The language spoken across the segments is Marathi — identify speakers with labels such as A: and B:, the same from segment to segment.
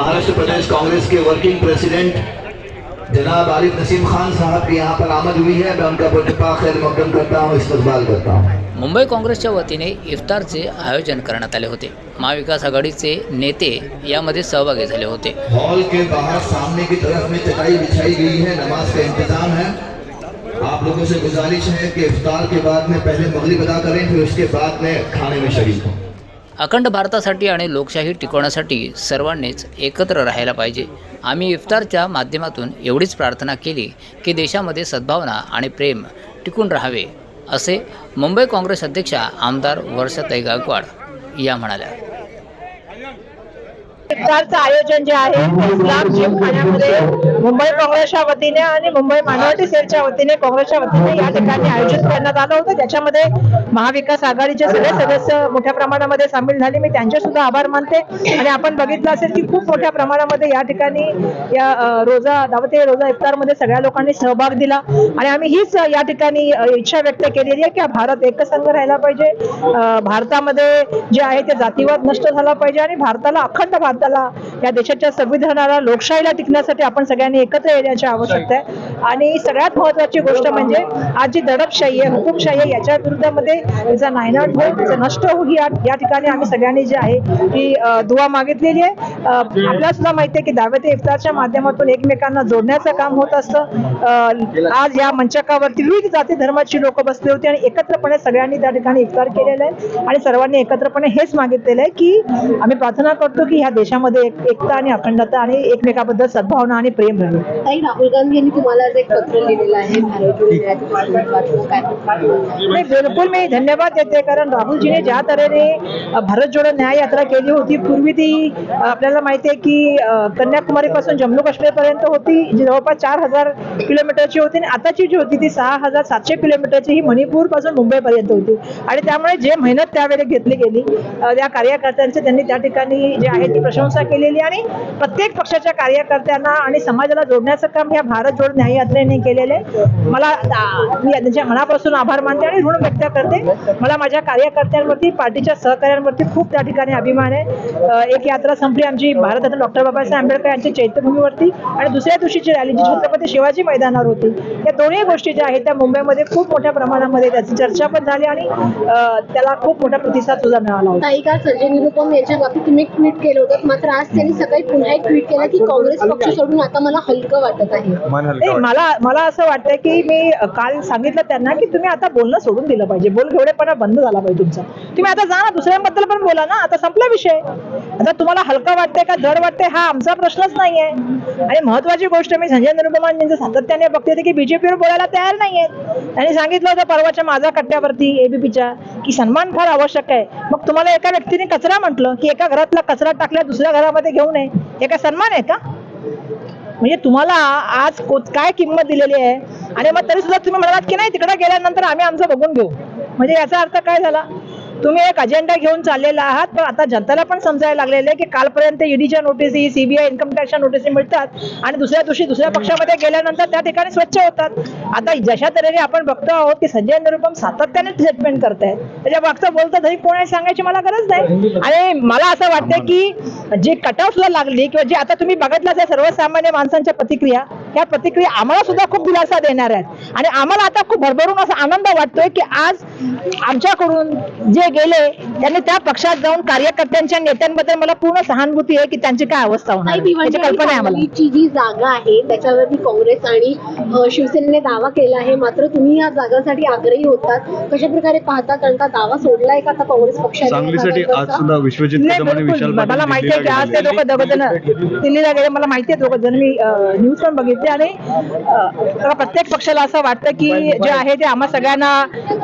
A: महाराष्ट्र प्रदेश कांग्रेस के वर्किंग प्रेसिडेंट जनाब आरिफ नसीम खान साहब की यहाँ पर आमद हुई है। मैं उनका पुरतपा खैर मकदम करता हूँ इस्तकबाल करता हूँ।
B: मुंबई काँग्रेसच्या वतीने इफ्तारचे आयोजन करण्यात आले होते. महाविकास आघाडीचे नेते यामध्ये सहभागी झाले होते.
A: हॉल के बाहर सामने की तरफ़ में चटाई बिछाई गई है नमाज़ का इंतज़ाम है। आप लोगों से गुजारिश है कि इफ्तार के बाद में पहले मगरिब अदा करें फिर उसके बाद में खाने में शरीक हों।
B: अखंड भारतासाठी आणि लोकशाही टिकवण्यासाठी सर्वांनीच एकत्र राहायला पाहिजे. आम्ही इफ्तारच्या माध्यमातून एवढीच प्रार्थना केली की देशामध्ये सद्भावना आणि प्रेम टिकून राहावे असे मुंबई काँग्रेस अध्यक्षा आमदार वर्षाताई गायकवाड या म्हणाल्या.
C: इफ्तारचं आयोजन जे आहे इस्लाम मुंबई काँग्रेसच्या वतीने आणि मुंबई मायनॉरिटी सेलच्या वतीने काँग्रेसच्या वतीने या ठिकाणी आयोजित करण्यात आलं होतं. त्याच्यामध्ये महाविकास आघाडीचे सगळे सदस्य मोठ्या प्रमाणामध्ये सामील झाले. मी त्यांचे सुद्धा आभार मानते. आणि आपण बघितलं असेल की खूप मोठ्या प्रमाणामध्ये या ठिकाणी या रोजा दावते रोजा इफ्तारमध्ये सगळ्या लोकांनी सहभाग दिला. आणि आम्ही हीच या ठिकाणी इच्छा व्यक्त केलेली आहे की भारत एकसंघ राहिला पाहिजे. भारतामध्ये जे आहे ते जातीवाद नष्ट झाला पाहिजे आणि भारताला अखंड भारताला या देशाच्या संविधानाला लोकशाहीला टिकण्यासाठी आपण सगळ्यांनी एकत्र येण्याची आवश्यकता आहे. आणि सगळ्यात महत्वाची गोष्ट म्हणजे आज जी दडपशाही आहे हुकुमशाही आहे याच्या विरुद्धामध्ये त्याचा नायनाट होईल तिचं नष्ट होईल या ठिकाणी आम्ही सगळ्यांनी जे आहे ती दुवा मागितलेली आहे. आपल्याला सुद्धा माहिती आहे की दावे ते इफ्तारच्या माध्यमातून एकमेकांना जोडण्याचं काम होत असतं. आज या मंचकावरती विविध जाती धर्माची लोक बसले होते आणि एकत्रपणे सगळ्यांनी त्या ठिकाणी इफ्तार केलेला आहे आणि सर्वांनी एकत्रपणे हेच मागितलेलं आहे की आम्ही प्रार्थना करतो की ह्या देशामध्ये एकता आणि अखंडता आणि एकमेकाबद्दल सद्भावना आणि प्रेम
D: ताई राहुल गांधी यांनी तुम्हाला आज एक पत्र लिहिलेलं आहे भारत
C: नाही बिलकुल मी धन्यवाद देते कारण राहुलजीने ज्या तऱ्हेने भारत जोडो न्याय यात्रा केली होती पूर्वी ती आपल्याला माहिती आहे की अ, कन्याकुमारीपासून जम्मू काश्मीर पर्यंत होती जी जवळपास चार हजार किलोमीटरची होती आणि आताची जी होती ती सहा हजार सातशे किलोमीटरची ही मणिपूरपासून मुंबई पर्यंत होती. आणि त्यामुळे जे मेहनत त्यावेळी घेतली गेली त्या कार्यकर्त्यांचे त्यांनी त्या ठिकाणी जे आहे ती प्रशंसा केलेली आणि प्रत्येक पक्षाच्या कार्यकर्त्यांना आणि समाज समाजाला जोडण्याचं काम या भारत जोड न्याय यात्रेने केलेले मला मी त्यांच्या मनापासून आभार मानते आणि ऋण व्यक्त करते. मला माझ्या कार्यकर्त्यांवरती पार्टीच्या सहकार्यांवरती खूप त्या ठिकाणी अभिमान आहे. एक यात्रा संपली आमची भारतरत्न डॉक्टर बाबासाहेब आंबेडकर यांच्या चैत्यभूमीवरती आणि दुसऱ्या दिवशीची रॅली जी छत्रपती शिवाजी मैदानावर होती. या दोन्ही गोष्टी ज्या आहेत त्या मुंबईमध्ये खूप मोठ्या प्रमाणामध्ये त्याची चर्चा पण झाली आणि त्याला खूप मोठा प्रतिसाद सुद्धा मिळाला होता.
D: काही काळ संजय निरुपम यांच्या बाबतीत तुम्ही ट्विट केलं होतं. मात्र आज त्यांनी सकाळी पुन्हा एक ट्विट केलं की काँग्रेस पक्ष सोडून आता मला हलकं वाटत आहे.
C: मला मला असं वाटतं की मी काल सांगितलं त्यांना की तुम्ही आता बोलणं सोडून दिलं पाहिजे. बोलघेवडेपणा बंद झाला पाहिजे तुमचा. तुम्ही आता जा ना दुसऱ्यांबद्दल पण बोला ना. आता संपला विषय. आता तुम्हाला हलका वाटतंय का जड वाटतंय हा आमचा प्रश्नच नाहीये. आणि महत्वाची गोष्ट मी संजय निरुपमान यांचं सातत्याने बघते होते की बीजेपीवर बोलायला तयार नाहीयेत त्यांनी सांगितलं होतं परवाच्या माझा कट्ट्यावरती एबीपीच्या की सन्मान फार आवश्यक आहे. मग तुम्हाला एका व्यक्तीने कचरा म्हटलं की एका घरातला कचरा टाकल्या दुसऱ्या घरामध्ये घेऊ नये. हे काय सन्मान आहे का? म्हणजे तुम्हाला आज को- काय किंमत दिलेली आहे? आणि मग तरी सुद्धा तुम्ही म्हणालात की नाही तिकडे गेल्यानंतर आम्ही आमचं बघून घेऊ. म्हणजे याचा अर्थ काय झाला? तुम्ही एक अजेंडा घेऊन चाललेला आहात पण आता जनतेला पण समजायला लागलेलं आहे की कालपर्यंत ईडीच्या नोटिसी सीबीआय इन्कम टॅक्सच्या नोटिसी मिळतात आणि दुसऱ्या दिवशी दुसऱ्या पक्षामध्ये गेल्यानंतर त्या ठिकाणी स्वच्छ होतात. आता जशा तऱ्हेने आपण बघतो आहोत की संजय निरुपम सातत्याने स्टेटमेंट आहेत त्याच्या मागचं बोलतं तरी कोण आहे सांगायची मला गरज नाही. आणि मला असं वाटतं की जी कट ऑफला लागली किंवा जे आता तुम्ही बघितलं सर्वसामान्य माणसांच्या प्रतिक्रिया त्या प्रतिक्रिया आम्हाला सुद्धा खूप दिलासा देणार आहेत. आणि आम्हाला आता खूप भरभरून असा आनंद वाटतोय की आज आमच्याकडून जे गेले त्यांनी त्या पक्षात जाऊन कार्यकर्त्यांच्या नेत्यांबद्दल मला पूर्ण सहानुभूती आहे की त्यांची काय अवस्था होणार कल्पना आहे आम्हाला.
D: जी जागा आहे त्याच्यावरती काँग्रेस आणि शिवसेनेने दावा केला आहे. मात्र तुम्ही या जागांसाठी आग्रही होतात. कशा प्रकारे पाहता? कारण का दावा सोडलाय का आता काँग्रेस पक्षाने?
E: आज? सुद्धा विश्वजित
C: मला माहिती आहे की आज ते
E: दिल्लीला
C: दोघं दोघं जण दिल्लीला गेले. मला माहिती आहे दोघं जण मी न्यूज पण बघितली. आणि प्रत्येक पक्षाला असं वाटतं की जे आहे ते आम्हा सगळ्यांना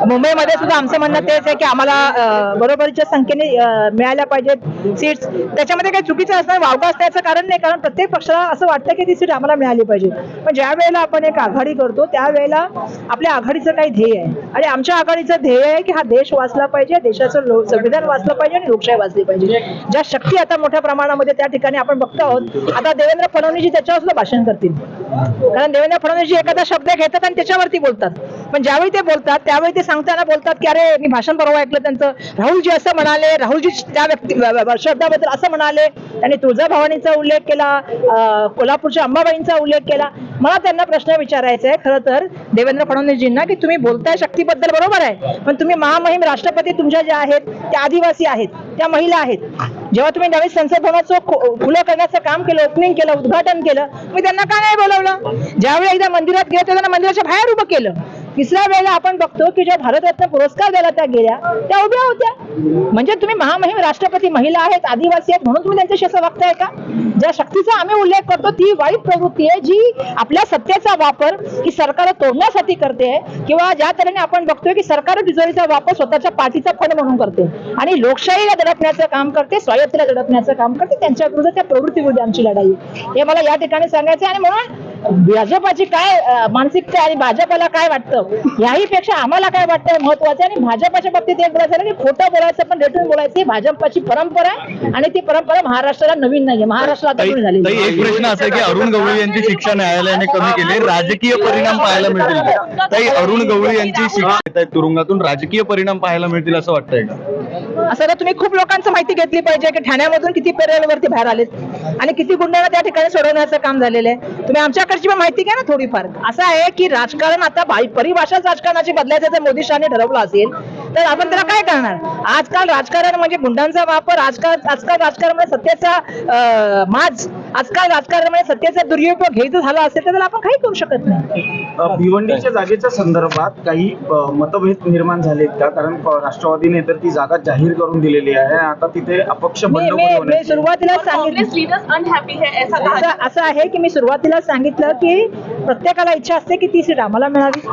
C: मुंबईमध्ये सुद्धा आमचं म्हणणं तेच आहे की आम्हाला बरोबरीच्या संख्येने मिळाल्या पाहिजेत सीट्स त्याच्यामध्ये काही चुकीचं असणार वावगा असण्याचं कारण नाही कारण प्रत्येक पक्षाला असं वाटतं की ती सीट आम्हाला मिळाली पाहिजे. पण ज्या वेळेला आपण एक आघाडी करतो त्यावेळेला आपल्या आघाडीचं काही ध्येय आहे. आणि आमच्या आघाडीचं ध्येय आहे की हा देश वाचला पाहिजे देशाचं संविधान वाचलं पाहिजे आणि लोकशाही वाचली पाहिजे. ज्या शक्ती आता मोठ्या प्रमाणामध्ये त्या ठिकाणी आपण बघतो आहोत आता देवेंद्र फडणवीसजी त्याच्यावर सुद्धा भाषण करतील. कारण देवेंद्र फडणवीस एखादा शब्द घेतात आणि त्याच्यावरती बोलतात. पण ज्यावेळी ते बोलतात त्यावेळी ते सांगताना बोलतात की अरे मी भाषण परवा ऐकलं त्यांचं. राहुलजी असं म्हणाले राहुलजी त्या व्यक्ती शब्दाबद्दल असं म्हणाले त्यांनी तुळजाभवानीचा उल्लेख केला कोल्हापूरच्या अंबाबाईंचा उल्लेख केला. मला त्यांना प्रश्न विचारायचा आहे खरं तर देवेंद्र फडणवीसजींना की तुम्ही बोलताय शक्तीबद्दल बरोबर आहे पण तुम्ही महामहिम राष्ट्रपती तुमच्या ज्या आहेत त्या आदिवासी आहेत त्या महिला आहेत. जेव्हा तुम्ही नवीन संसद भवनाचं खुलं करण्याचं काम केलं ओपनिंग केलं उद्घाटन केलं मी त्यांना का नाही बोलवलं? ज्यावेळी एकदा मंदिरात गेलं त्यांना मंदिराच्या बाहेर उभं केलं. तिसऱ्या वेळेला आपण बघतो की ज्या भारतरत्न पुरस्कार द्यायला त्या गेल्या त्या उभ्या होत्या. म्हणजे तुम्ही महामहिम राष्ट्रपती महिला आहेत आदिवासी आहेत म्हणून तुम्ही त्यांच्याशी असं वागताय का? ज्या शक्तीचा आम्ही उल्लेख करतो ती वाईट प्रवृत्ती आहे जी आपल्या सत्तेचा वापर ही सरकार तोडण्यासाठी करते किंवा ज्या तऱ्हेने आपण बघतोय की सरकार तिजोरीचा वापर स्वतःच्या पाठीचा फंड म्हणून करते आणि लोकशाहीला दडपण्याचं काम करते स्वायत्तेला दडपण्याचं काम करते त्यांच्या विरुद्ध त्या प्रवृत्ती विरुद्ध आमची लढाई हे मला या ठिकाणी सांगायचं आणि म्हणून भाजपाची काय मानसिकता आणि भाजपाला काय वाटतं याही पेक्षा आम्हाला काय वाटतं महत्वाचं आहे आणि भाजपाच्या बाबतीत एक बोलायचं की खोटं बोलायचं पण रेटून बोलायचं भाजपाची परंपरा आहे आणि ती परंपरा महाराष्ट्राला नवीन नाहीये महाराष्ट्रात.
E: एक प्रश्न असा आहे की अरुण गवळी यांची शिक्षा न्यायालयाने कमी केली राजकीय परिणाम पाहायला मिळतील? ताई अरुण गवळी यांची शिक्षा तुरुंगातून राजकीय परिणाम पाहायला मिळतील असं वाटतंय का
C: असं तर तुम्ही खूप लोकांचं माहिती घेतली पाहिजे की ठाण्यामधून किती पेरेलवरती बाहेर आलेत. आणि किती गुंडांना त्या ठिकाणी सोडवण्याचं काम झालेलं आहे. तुम्ही आमच्याकडची पण माहिती घ्या ना थोडीफार. असं आहे की राजकारण आता परिभाषाच राजकारणाची बदलायचं जर मोदी शहाने ठरवलं असेल तर आपण त्याला काय करणार? आजकाल राजकारण म्हणजे गुंडांचा वापर आजकाल आजकाल राजकारण म्हणजे सत्तेचा माज आजकाल राजकारण म्हणजे सत्तेचा दुरुपयोग घ्यायचं झालं असेल तर आपण काही करू शकत नाही.
F: भिवंडीच्या जागेच्या संदर्भात काही मतभेद निर्माण झालेत का? कारण राष्ट्रवादीने तर ती जागा जाहीर करून दिलेली आहे. आता तिथे अपक्ष
C: सुरुवातीला सांगितलं
G: है
C: असं आहे की मी सुरुवातीला सांगितलं की प्रत्येकाला इच्छा असते की ती सीट आम्हाला मिळावी.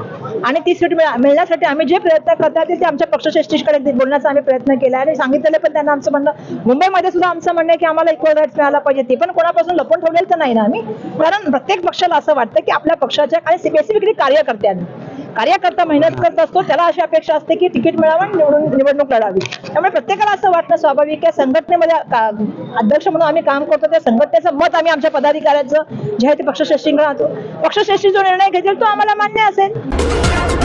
C: आणि ती सीट मिळण्यासाठी आम्ही जे प्रयत्न करतात ते आमच्या पक्षश्रेष्ठीकडे बोलण्याचा आम्ही प्रयत्न केला आणि सांगितलेलं पण त्यांना आमचं म्हणणं मुंबईमध्ये सुद्धा आमचं म्हणणं आहे की आम्हाला इक्वल राईट्स मिळायला पाहिजे. ते पण कोणापासून लपून ठेवलेलं तर नाही ना आम्ही. कारण प्रत्येक पक्षाला असं वाटतं की आपल्या पक्षाच्या काही स्पेसिफिकली कार्यकर्त्यांना कार्यकर्ता मेहनत करत असतो त्याला अशी अपेक्षा असते की तिकीट मिळावं आणि निवडून निवडणूक लढावी. त्यामुळे प्रत्येकाला असं वाटणं स्वाभाविक आहे. संघटनेमध्ये अध्यक्ष म्हणून आम्ही काम करतो त्या संघटनेचं मत आम्ही आमच्या पदाधिकाऱ्याचं जे आहे ते पक्षश्रेष्ठींकडे राहतो. पक्षश्रेष्ठी जो निर्णय घेतील तो आम्हाला मान्य असेल.